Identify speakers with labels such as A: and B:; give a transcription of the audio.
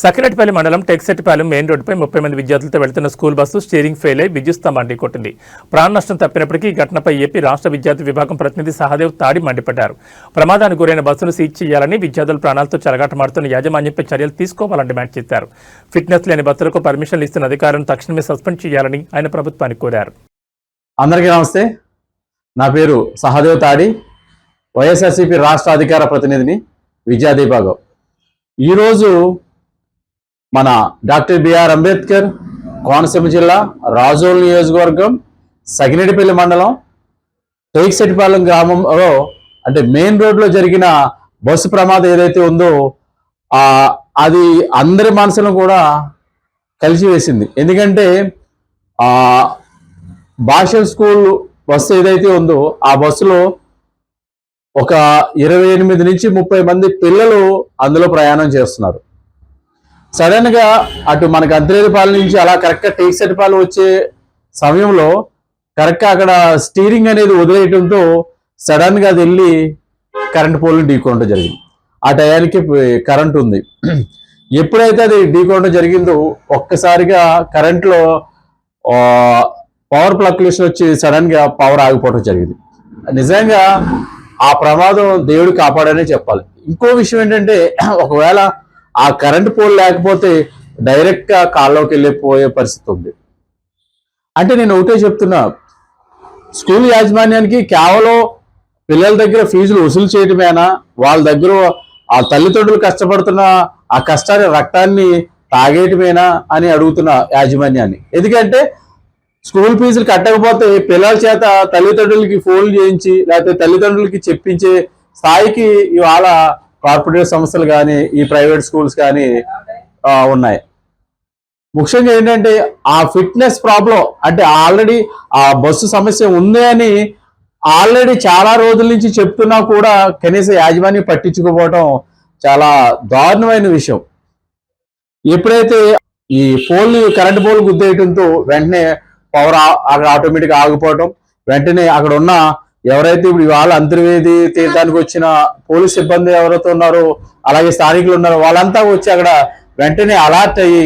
A: సకిరెడ్డిపల్లి మండలం టెక్సెట్పాలెం మెయిన్ రోడ్డుపై ముప్పై మంది విద్యార్థులతో వెళ్తున్న స్కూల్ బస్సు స్టీరింగ్ ఫెయిల్ అయి విద్యుత్ స్తంభాన్ని కొట్టింది. ప్రాణ నష్టం తప్పినప్పటికీ ఘటనపై ఏపీ రాష్ట్ర విద్యార్థి విభాగం ప్రతినిధి సహదేవ్ తాడి మండిపడ్డారు. ప్రమాదానికి గురైన బస్సును సీజ్ చేయాలని విద్యార్థుల ప్రాణాలతో చెలగాటమాడుతున్న యాజమాన్యంపై చర్యలు తీసుకోవాలని డిమాండ్ చేశారు. ఫిట్నెస్ లేని బస్సులకు పర్మిషన్లు ఇస్తున్న అధికారులను తక్షణమే సస్పెండ్ చేయాలని ఆయన ప్రభుత్వాన్ని కోరారు.
B: అందరికీ నమస్తే. నా పేరు సహదేవ్ తాడి వైఎస్ఆర్సీపీ రాష్ట్ర అధికార ప్రతినిధిని విద్యా విభాగం. ఈరోజు మన డాక్టర్ బిఆర్ అంబేద్కర్ కోనసీమ జిల్లా రాజోల్ నియోజకవర్గం సగినేటిపల్లి మండలం టేక్సెట్టిపాలెం గ్రామంలో అంటే మెయిన్ రోడ్లో జరిగిన బస్సు ప్రమాదం ఏదైతే ఉందో అది అందరి మనసును కూడా కలిసి వేసింది ఎందుకంటే భాషల్ భాష స్కూల్ బస్సు ఏదైతే ఉందో ఆ బస్సులో ఒక ఇరవై ఎనిమిది నుంచి ముప్పై మంది పిల్లలు అందులో ప్రయాణం చేస్తున్నారు. సడన్గా అటు మనకి అంతరేదిపాలెం నుంచి అలా కరెక్ట్గా టేక్సెట్టిపాలెం వచ్చే సమయంలో కరెక్ట్ అక్కడ స్టీరింగ్ అనేది వదిలేయటంతో సడన్గా అది వెళ్ళి కరెంట్ పోల్ని ఢీకొనడం జరిగింది. ఆ టయానికి కరెంట్ ఉంది. ఎప్పుడైతే అది ఢీకొనడం జరిగిందో ఒక్కసారిగా కరెంట్లో పవర్ ఫ్లక్చుయేషన్ వచ్చి సడన్గా పవర్ ఆగిపోవడం జరిగింది. నిజంగా ఆ ప్రమాదం దేవుడు కాపాడనే చెప్పాలి. ఇంకో విషయం ఏంటంటే ఒకవేళ ఆ కరెంట్ పోల్ లేకపోతే డైరెక్ట్గా కాల్లోకి వెళ్ళిపోయే పరిస్థితి ఉంది. అంటే నేను ఒకటే చెప్తున్నా స్కూల్ యాజమాన్యానికి కేవలం పిల్లల దగ్గర ఫీజులు వసూలు చేయడమేనా వాళ్ళ దగ్గర ఆ తల్లిదండ్రులు కష్టపడుతున్న ఆ కష్టాన్ని రక్తాన్ని తాగేయటమేనా అని అడుగుతున్న యాజమాన్యాన్ని. ఎందుకంటే స్కూల్ ఫీజులు కట్టకపోతే పిల్లల చేత తల్లిదండ్రులకి ఫోన్లు చేయించి లేకపోతే తల్లిదండ్రులకి చెప్పించే స్థాయికి ఇవాళ కార్పొరేట్ సంస్థలు కానీ ఈ ప్రైవేట్ స్కూల్స్ కానీ ఉన్నాయి. ముఖ్యంగా ఏంటంటే ఆ ఫిట్నెస్ ప్రాబ్లం అంటే ఆల్రెడీ ఆ బస్సు సమస్య ఉంది అని ఆల్రెడీ చాలా రోజుల నుంచి చెప్తున్నా కూడా కనీసం యాజమాన్యం పట్టించుకోపోవడం చాలా దారుణమైన విషయం. ఎప్పుడైతే ఈ పోల్ కరెంట్ పోల్ గుద్దేయటంతో వెంటనే పవర్ అక్కడ ఆటోమేటిక్ ఆగిపోవటం వెంటనే అక్కడ ఉన్న ఎవరైతే ఇప్పుడు ఇవాళ అంతర్వేది తీర్థానికి వచ్చిన పోలీస్ సిబ్బంది ఎవరైతే ఉన్నారో అలాగే స్థానికులు ఉన్నారో వాళ్ళంతా వచ్చి అక్కడ వెంటనే అలర్ట్ అయ్యి